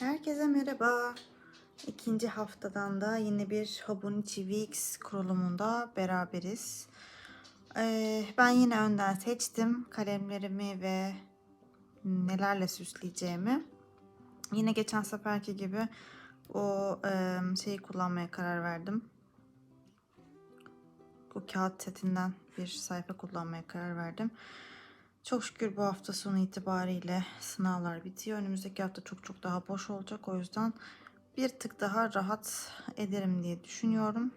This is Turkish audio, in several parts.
Herkese merhaba. İkinci haftadan da yine bir Hobonichi Weeks kurulumunda beraberiz. Ee, ben yine önden seçtim kalemlerimi ve nelerle süsleyeceğimi. Yine geçen seferki gibi o e, şeyi kullanmaya karar verdim. Bu kağıt setinden bir sayfa kullanmaya karar verdim. Çok şükür bu hafta sonu itibariyle sınavlar bitiyor. Önümüzdeki hafta çok çok daha boş olacak. O yüzden bir tık daha rahat ederim diye düşünüyorum.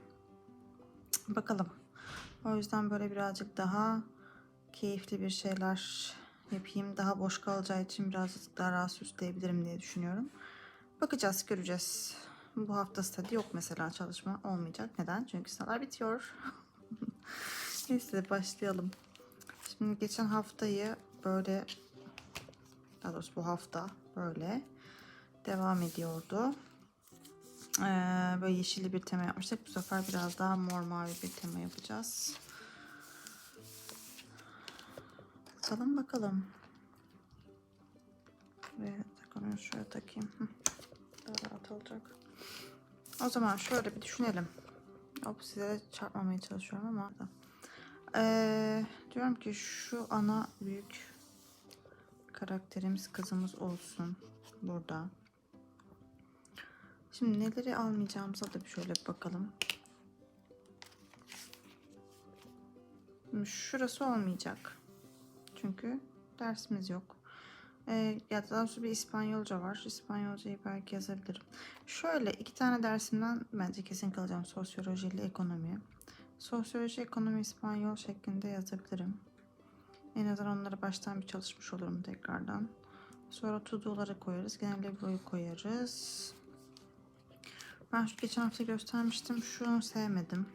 Bakalım. O yüzden böyle birazcık daha keyifli bir şeyler yapayım. Daha boş kalacağı için birazcık daha rahat süsleyebilirim diye düşünüyorum. Bakacağız, göreceğiz. Bu hafta study yok mesela çalışma olmayacak. Neden? Çünkü sınavlar bitiyor. Neyse başlayalım. Şimdi geçen haftayı böyle daha doğrusu bu hafta böyle devam ediyordu. Ee, böyle yeşilli bir tema yapmıştık. Bu sefer biraz daha mor mavi bir tema yapacağız. Bakalım bakalım. Ve takamıyorum şöyle takayım. Daha rahat olacak. O zaman şöyle bir düşünelim. Hop size çarpmamaya çalışıyorum ama. Ee, diyorum ki şu ana büyük karakterimiz kızımız olsun burada. Şimdi neleri almayacağımıza da bir şöyle bakalım. Şimdi şurası olmayacak. Çünkü dersimiz yok. Ee, ya daha doğrusu bir İspanyolca var. İspanyolcayı belki yazabilirim. Şöyle iki tane dersimden bence kesin kalacağım. Sosyoloji ile ekonomi. Sosyoloji, ekonomi, İspanyol şeklinde yazabilirim. En azından onları baştan bir çalışmış olurum tekrardan. Sonra to do'ları koyarız. Genel libroyu koyarız. Ben şu geçen hafta göstermiştim. Şunu sevmedim.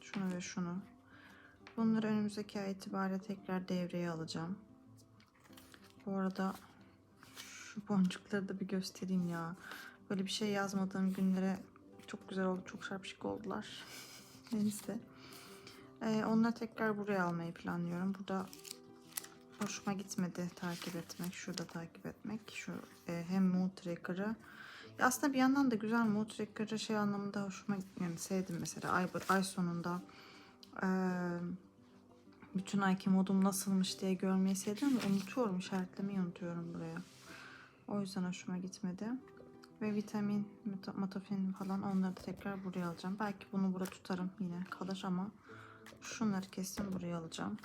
Şunu ve şunu. Bunları önümüzdeki ay itibariyle tekrar devreye alacağım. Bu arada şu boncukları da bir göstereyim ya. Böyle bir şey yazmadığım günlere çok güzel oldu. Çok şarpışık oldular. Neyse. Ee, onları tekrar buraya almayı planlıyorum. Burada hoşuma gitmedi takip etmek. Şurada takip etmek. Şu e, hem mood tracker'ı. Aslında bir yandan da güzel mood tracker'ı şey anlamında hoşuma gitmiyor. Yani sevdim mesela ay, ay sonunda e, bütün ayki modum nasılmış diye görmeyi sevdim ama unutuyorum. işaretlemeyi unutuyorum buraya. O yüzden hoşuma gitmedi. Ve vitamin, matofin falan onları da tekrar buraya alacağım. Belki bunu burada tutarım yine kalır ama şunları kesin buraya alacağım.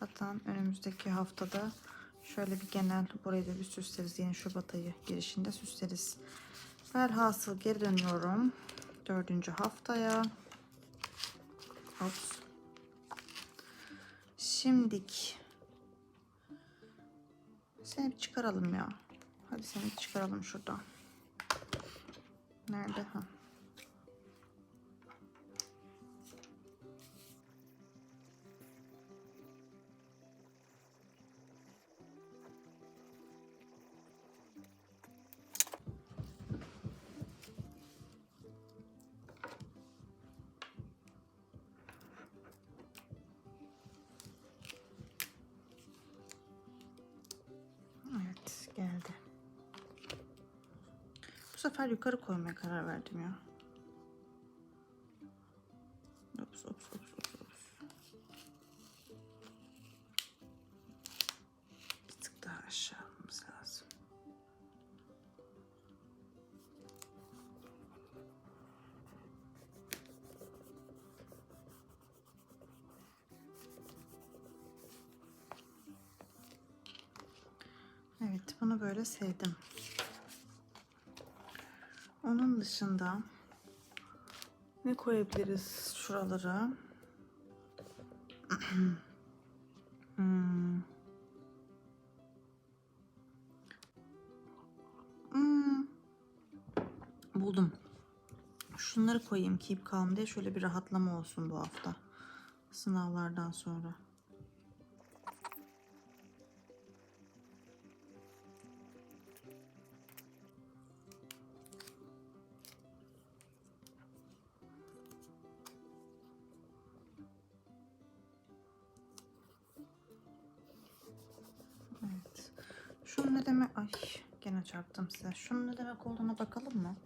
Zaten önümüzdeki haftada şöyle bir genel burayı da bir süsleriz. Yeni Şubat ayı girişinde süsleriz. Velhasıl geri dönüyorum. Dördüncü haftaya. Ops. Şimdik. Seni bir çıkaralım ya. Hadi seni çıkaralım şuradan. Nerede? Ha. Evet sefer yukarı koymaya karar verdim ya. Ops ops ops ops ops. Bir tık daha aşağı almamız lazım. Evet bunu böyle sevdim. Onun dışında ne koyabiliriz şuralara? hmm. Hmm. Buldum. Şunları koyayım keep calm diye şöyle bir rahatlama olsun bu hafta. Sınavlardan sonra. Ne demek? Ay. Gene çarptım size. Şunun ne demek olduğuna bakalım mı?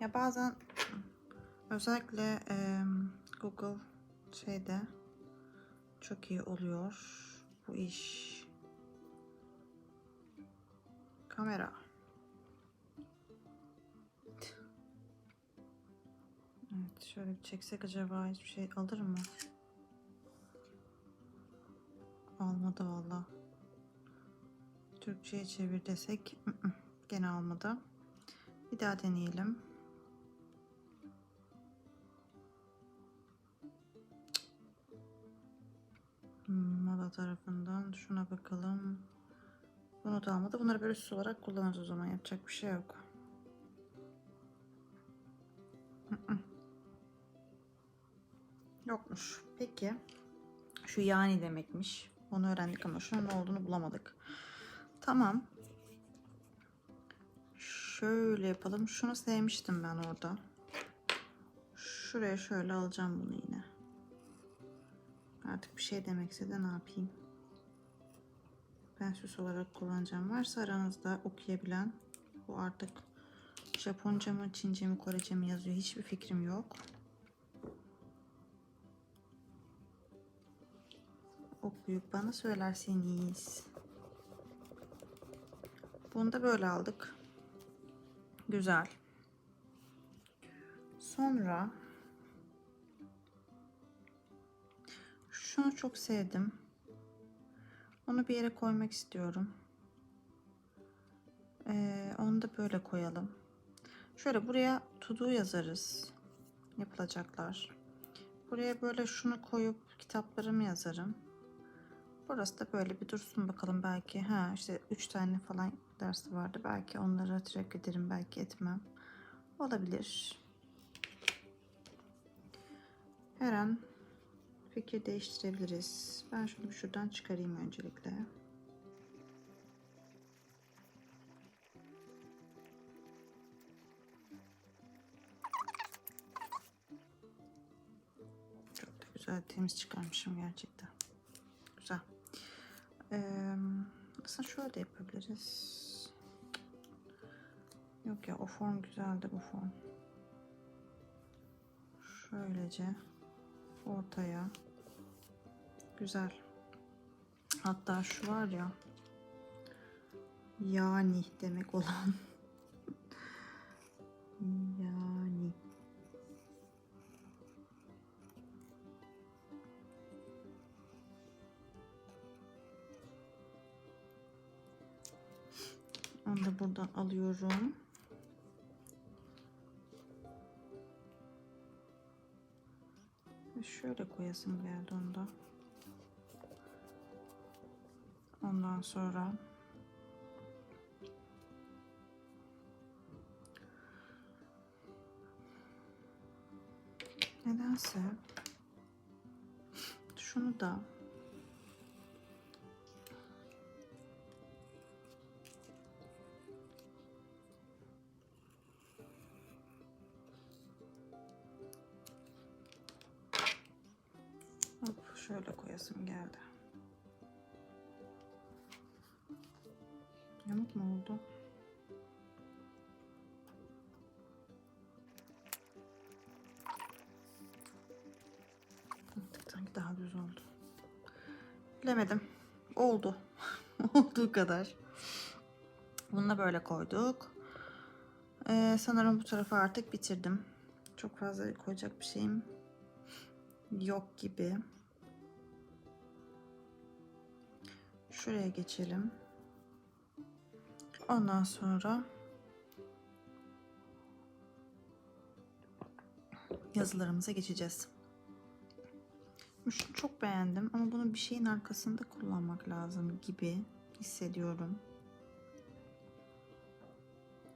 Ya bazen özellikle e, Google şeyde çok iyi oluyor bu iş. Kamera. Evet şöyle bir çeksek acaba hiçbir şey alır mı? Almadı valla. Türkçe'ye çevir desek ı ı, gene almadı. Bir daha deneyelim. Hmm, Moda tarafından şuna bakalım. Bunu da almadı. Bunları böyle süs olarak kullanırız o zaman. Yapacak bir şey yok. Yokmuş. Peki. Şu yani demekmiş. Onu öğrendik ama şunun ne olduğunu bulamadık. Tamam. Şöyle yapalım. Şunu sevmiştim ben orada. Şuraya şöyle alacağım bunu yine. Artık bir şey demekse de ne yapayım? Ben süs olarak kullanacağım. Varsa aranızda okuyabilen bu artık Japonca mı, Çince mi, Korece mi yazıyor. Hiçbir fikrim yok. Okuyup bana söylerseniz. Bunu da böyle aldık. Güzel. Sonra şunu çok sevdim. Onu bir yere koymak istiyorum. Ee, onu da böyle koyalım. Şöyle buraya to do yazarız. Yapılacaklar. Buraya böyle şunu koyup kitaplarımı yazarım. Burası da böyle bir dursun bakalım belki. Ha işte 3 tane falan dersi vardı. Belki onları track ederim, belki etmem. Olabilir. Her an fikir değiştirebiliriz. Ben şunu şuradan çıkarayım öncelikle. Çok da güzel temiz çıkarmışım gerçekten. Ee, aslında şöyle de yapabiliriz. Yok ya o form güzeldi bu form. Şöylece ortaya. Güzel. Hatta şu var ya. Yani demek olan. Onu da buradan alıyorum. Şöyle koyasım geldi onda. Ondan sonra nedense şunu da daha düz oldu. Bilemedim. Oldu. Olduğu kadar. Bunu da böyle koyduk. Ee, sanırım bu tarafı artık bitirdim. Çok fazla koyacak bir şeyim yok gibi. Şuraya geçelim. Ondan sonra yazılarımıza geçeceğiz. Şunu çok beğendim ama bunu bir şeyin arkasında kullanmak lazım gibi hissediyorum.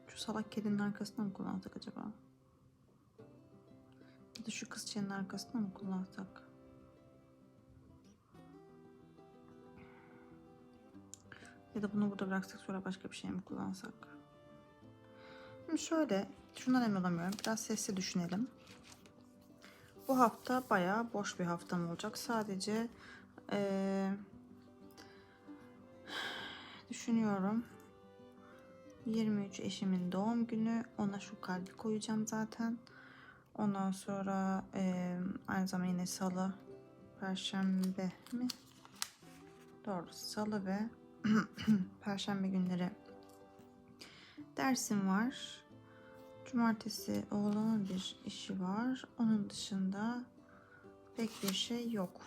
Şu salak kedinin arkasında mı kullansak acaba? Ya da şu kızçenin arkasında mı kullansak? Ya da bunu burada bıraksak sonra başka bir şey mi kullansak? Şimdi şöyle, şundan emin olamıyorum. Biraz sesli düşünelim. Bu hafta bayağı boş bir haftam olacak. Sadece eee, düşünüyorum. 23 eşimin doğum günü. Ona şu kalbi koyacağım zaten. Ondan sonra e, aynı zamanda yine salı, perşembe mi? Doğru. Salı ve perşembe günleri dersim var. Cumartesi oğlanın bir işi var. Onun dışında pek bir şey yok.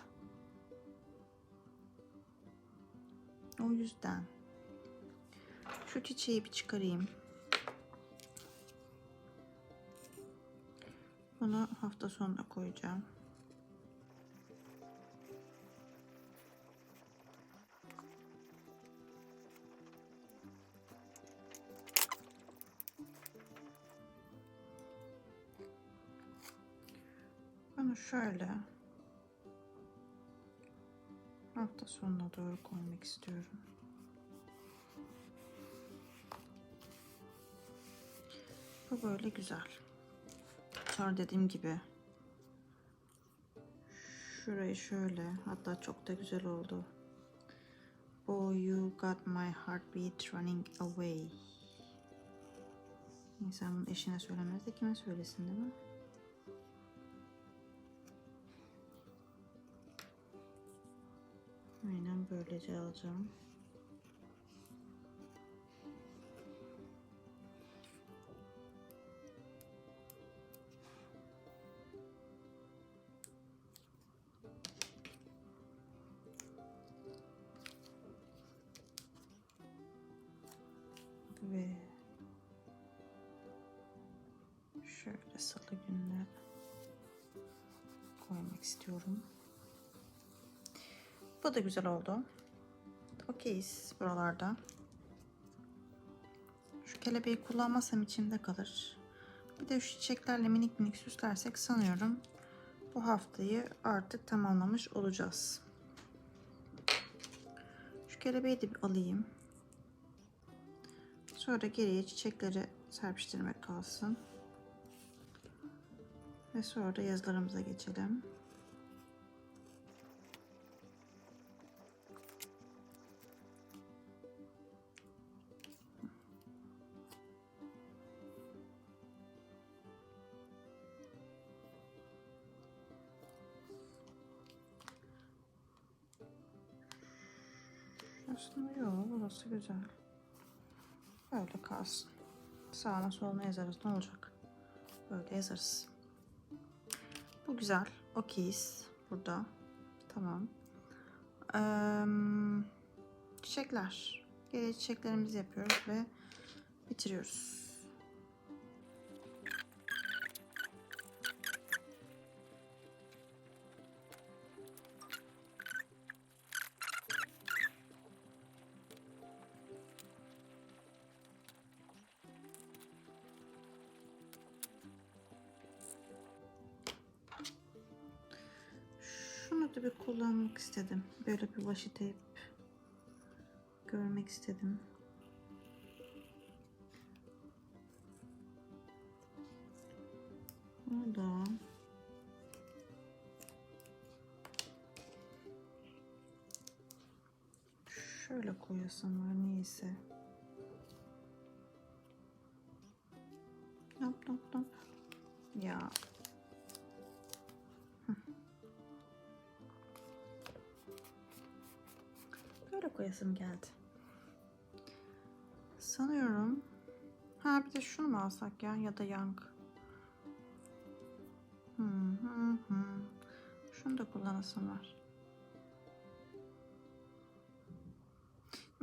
O yüzden şu çiçeği bir çıkarayım. Bunu hafta sonuna koyacağım. Şöyle hafta sonuna doğru koymak istiyorum. Bu böyle güzel. Sonra dediğim gibi şurayı şöyle hatta çok da güzel oldu. Oh you got my heartbeat running away. İnsan bunu eşine söylemez de kime söylesin değil mi? Aynen böylece alacağım. Da güzel oldu. Okeyiz buralarda. Şu kelebeği kullanmasam içimde kalır. Bir de şu çiçeklerle minik minik süslersek sanıyorum bu haftayı artık tamamlamış olacağız. Şu kelebeği de bir alayım. Sonra geriye çiçekleri serpiştirmek kalsın. Ve sonra da yazılarımıza geçelim. Burası güzel. Böyle kalsın. Sağına soluna yazarız. Ne olacak? Böyle yazarız. Bu güzel. Okeyiz. Burada. Tamam. Ee, çiçekler. Geri çiçeklerimizi yapıyoruz ve bitiriyoruz. Kullanmak istedim. Böyle bir washi tape görmek istedim. Bunu da şöyle koyasım var neyse. Nop nop nop. Ya Koyasım geldi. Sanıyorum. Ha bir de şunu mu alsak ya ya da yank. Şunu da kullanasım var.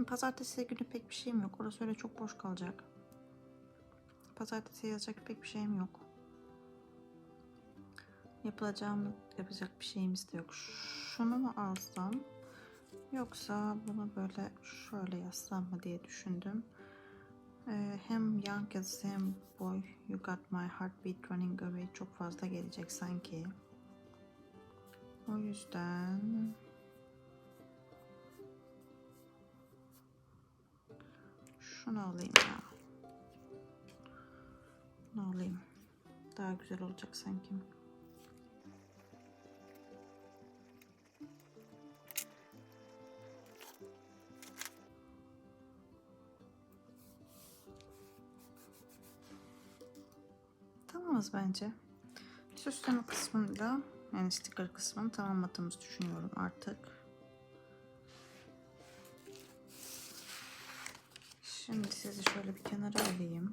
Pazartesi günü pek bir şeyim yok. Orası öyle çok boş kalacak. Pazartesi yazacak pek bir şeyim yok. Yapılacağım, yapacak bir şeyimiz de yok. Şunu mu alsam? Yoksa bunu böyle şöyle yazsam mı diye düşündüm. Ee, hem young yazısı hem boy you got my heartbeat running away çok fazla gelecek sanki. O yüzden şunu alayım ya. Bunu alayım. Daha güzel olacak sanki. Tamamız bence. Süsleme kısmıyla yani sticker kısmını tamamladığımızı düşünüyorum artık. Şimdi sizi şöyle bir kenara alayım.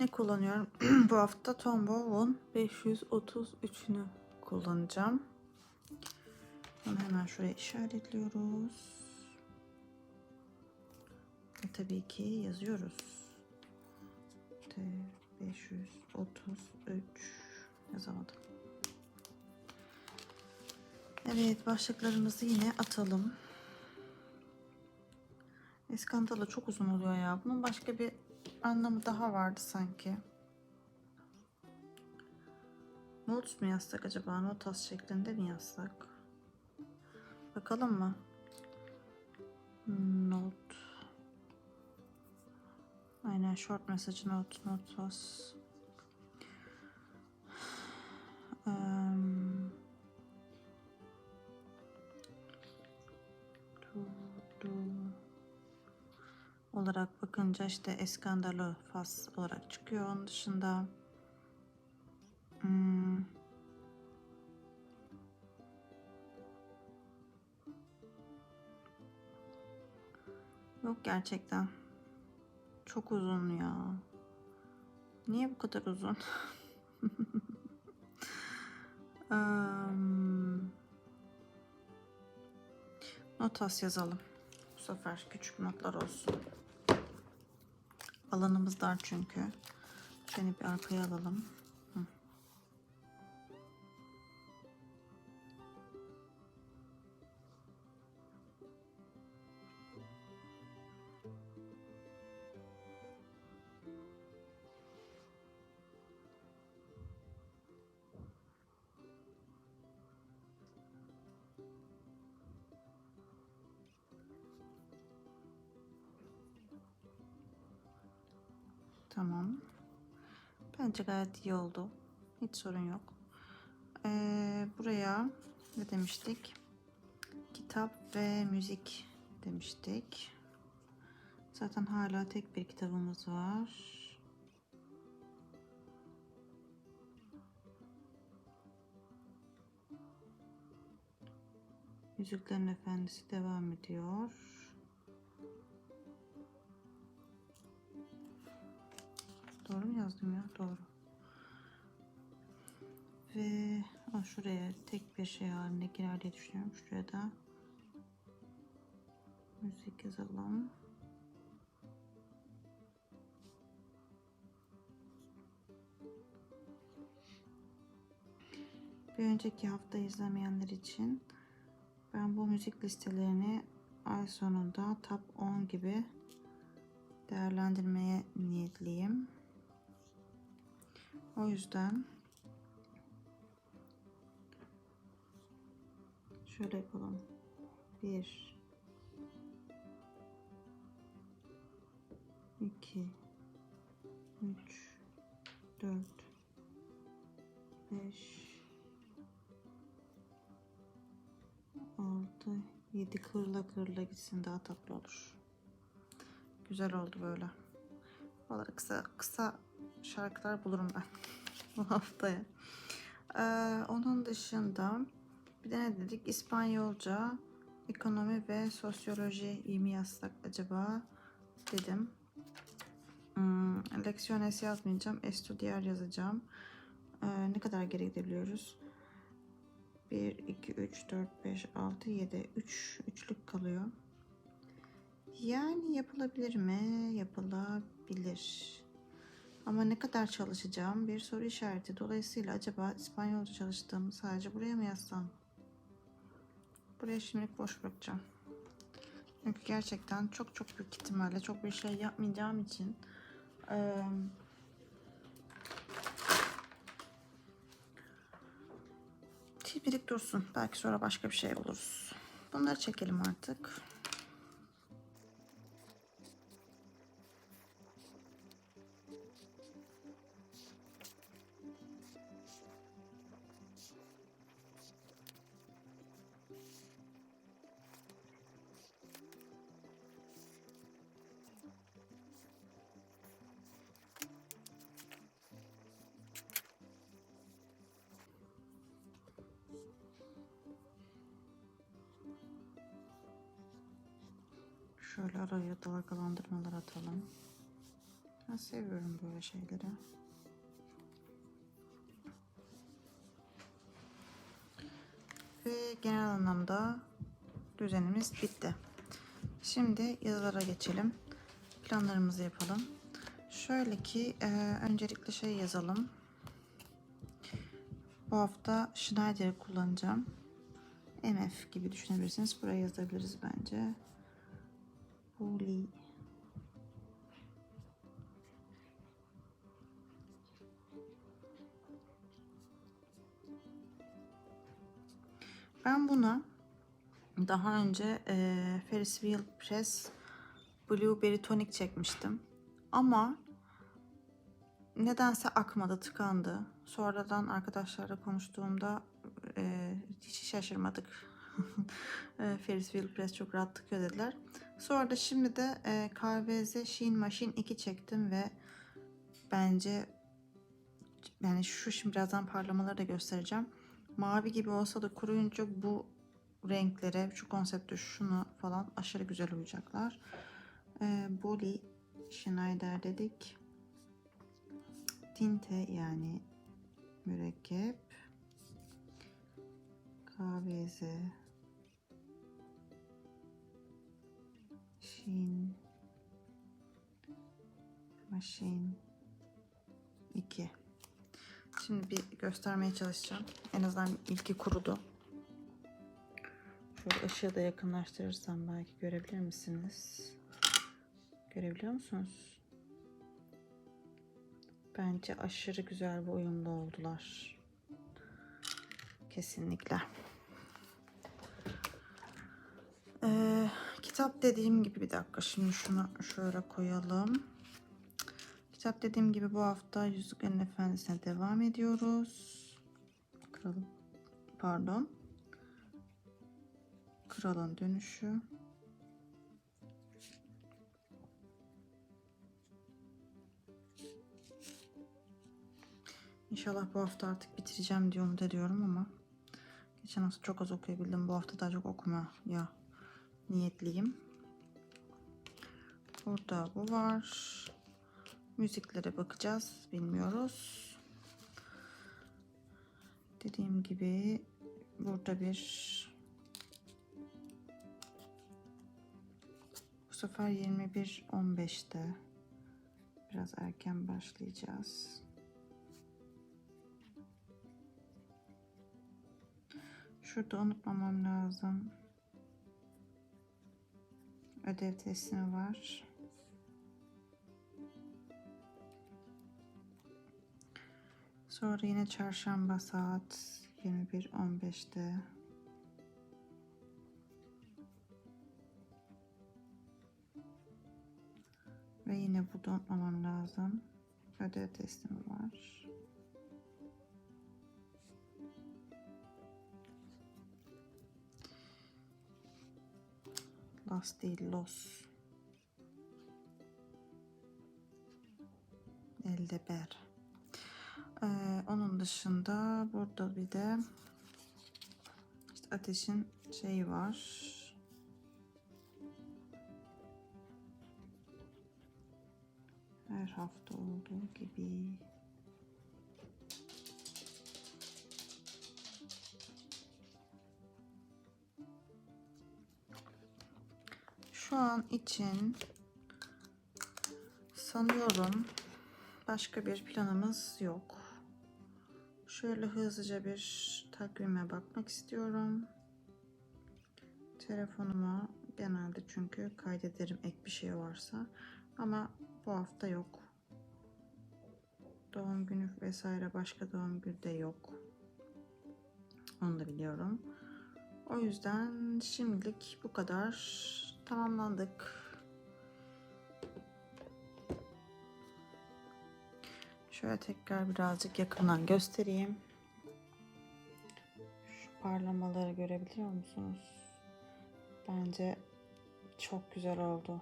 Ne kullanıyorum? Bu hafta Tombow One 533'ünü kullanacağım. Bunu hemen şuraya işaretliyoruz. Ve tabii ki yazıyoruz. T 533 yazamadım. Evet başlıklarımızı yine atalım. Eskandala çok uzun oluyor ya. Bunun başka bir anlamı daha vardı sanki. Notes mu yazsak acaba? Notas şeklinde mi yazsak? Bakalım mı? Note. Aynen short message note notas. Um, do, do. olarak bakınca işte eskandalı fas olarak çıkıyor. Onun dışında hmm, yok gerçekten. Çok uzun ya. Niye bu kadar uzun? notas yazalım. Bu sefer küçük notlar olsun. Alanımız dar çünkü. Seni bir arkaya alalım. Bence gayet iyi oldu. Hiç sorun yok. Ee, buraya ne demiştik? Kitap ve müzik demiştik. Zaten hala tek bir kitabımız var. Yüzüklerin Efendisi devam ediyor. Doğru mu yazdım ya? Doğru. Ve o şuraya tek bir şey halinde girer diye düşünüyorum. Şuraya da müzik yazalım. Bir önceki hafta izlemeyenler için ben bu müzik listelerini ay sonunda top 10 gibi değerlendirmeye niyetliyim. O yüzden şöyle yapalım. 1 2 3 4 5 6 7 kırla kırla gitsin daha tatlı olur. Güzel oldu böyle. Valla kısa kısa şarkılar bulurum ben bu haftaya. Ee, onun dışında bir de ne dedik? İspanyolca, ekonomi ve sosyoloji iyi mi yazsak acaba dedim. Hmm, leksiyones yazmayacağım. Estudiar yazacağım. Ee, ne kadar geri gidebiliyoruz? 1, 2, 3, 4, 5, 6, 7. 3, üçlük kalıyor. Yani yapılabilir mi? Yapılabilir. Ama ne kadar çalışacağım bir soru işareti. Dolayısıyla acaba İspanyolca çalıştığımı sadece buraya mı yazsam? Buraya şimdilik boş bırakacağım. Çünkü gerçekten çok çok büyük ihtimalle çok bir şey yapmayacağım için şimdilik dursun. Belki sonra başka bir şey buluruz. Bunları çekelim artık. Şöyle araya dalgalandırmalar atalım. Ben seviyorum böyle şeyleri. Ve genel anlamda düzenimiz bitti. Şimdi yazılara geçelim. Planlarımızı yapalım. Şöyle ki e, öncelikle şey yazalım. Bu hafta Schneider'i kullanacağım. MF gibi düşünebilirsiniz. Buraya yazabiliriz bence. Holy. Ben buna daha önce e, Ferris Wheel Press Blueberry Tonic çekmiştim. Ama nedense akmadı, tıkandı. Sonradan arkadaşlarla konuştuğumda e, hiç şaşırmadık. E, Ferris Wheel Press çok rahat tıkıyor dediler. Sonra da şimdi de e, KVZ Sheen Machine 2 çektim ve bence yani şu şimdi birazdan parlamaları da göstereceğim. Mavi gibi olsa da kuruyunca bu renklere, şu konsepte şunu falan aşırı güzel uyacaklar. E, Boli Schneider dedik. Tinte yani mürekkep. KVZ Şin Machine 2 Şimdi bir göstermeye çalışacağım. En azından ilki kurudu. Şöyle ışığı da yakınlaştırırsam belki görebilir misiniz? Görebiliyor musunuz? Bence aşırı güzel ve uyumlu oldular. Kesinlikle. Kitap dediğim gibi bir dakika şimdi şunu şöyle koyalım. Kitap dediğim gibi bu hafta Yüzüklerin Efendisi'ne devam ediyoruz. Kralın pardon. Kralın dönüşü. İnşallah bu hafta artık bitireceğim diye umut ediyorum ama geçen hafta çok az okuyabildim. Bu hafta daha çok okumaya niyetliyim. Burada bu var. Müziklere bakacağız. Bilmiyoruz. Dediğim gibi burada bir bu sefer 21.15'te biraz erken başlayacağız. Şurada unutmamam lazım. Ödev teslimi var. Sonra yine çarşamba saat 21.15'te ve yine burada unutmamam lazım. Ödev teslimi var. Las değil, los. Elde ber. Ee, onun dışında burada bir de işte ateşin şeyi var. Her hafta olduğu gibi. Şu an için sanıyorum başka bir planımız yok. Şöyle hızlıca bir takvime bakmak istiyorum. Telefonuma genelde çünkü kaydederim ek bir şey varsa. Ama bu hafta yok. Doğum günü vesaire başka doğum günü de yok. Onu da biliyorum. O yüzden şimdilik bu kadar tamamlandık. Şöyle tekrar birazcık yakından göstereyim. Şu parlamaları görebiliyor musunuz? Bence çok güzel oldu.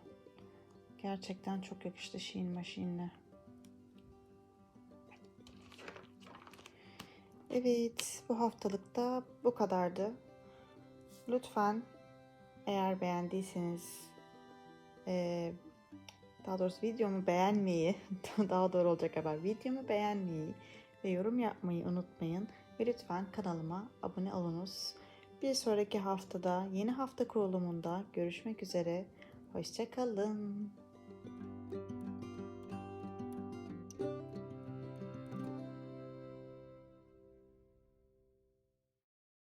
Gerçekten çok yakıştı Shein Machine'le. Evet, bu haftalık da bu kadardı. Lütfen eğer beğendiyseniz e, daha doğrusu videomu beğenmeyi, daha doğru olacak haber, videomu beğenmeyi ve yorum yapmayı unutmayın. Ve lütfen kanalıma abone olunuz. Bir sonraki haftada yeni hafta kurulumunda görüşmek üzere. Hoşçakalın.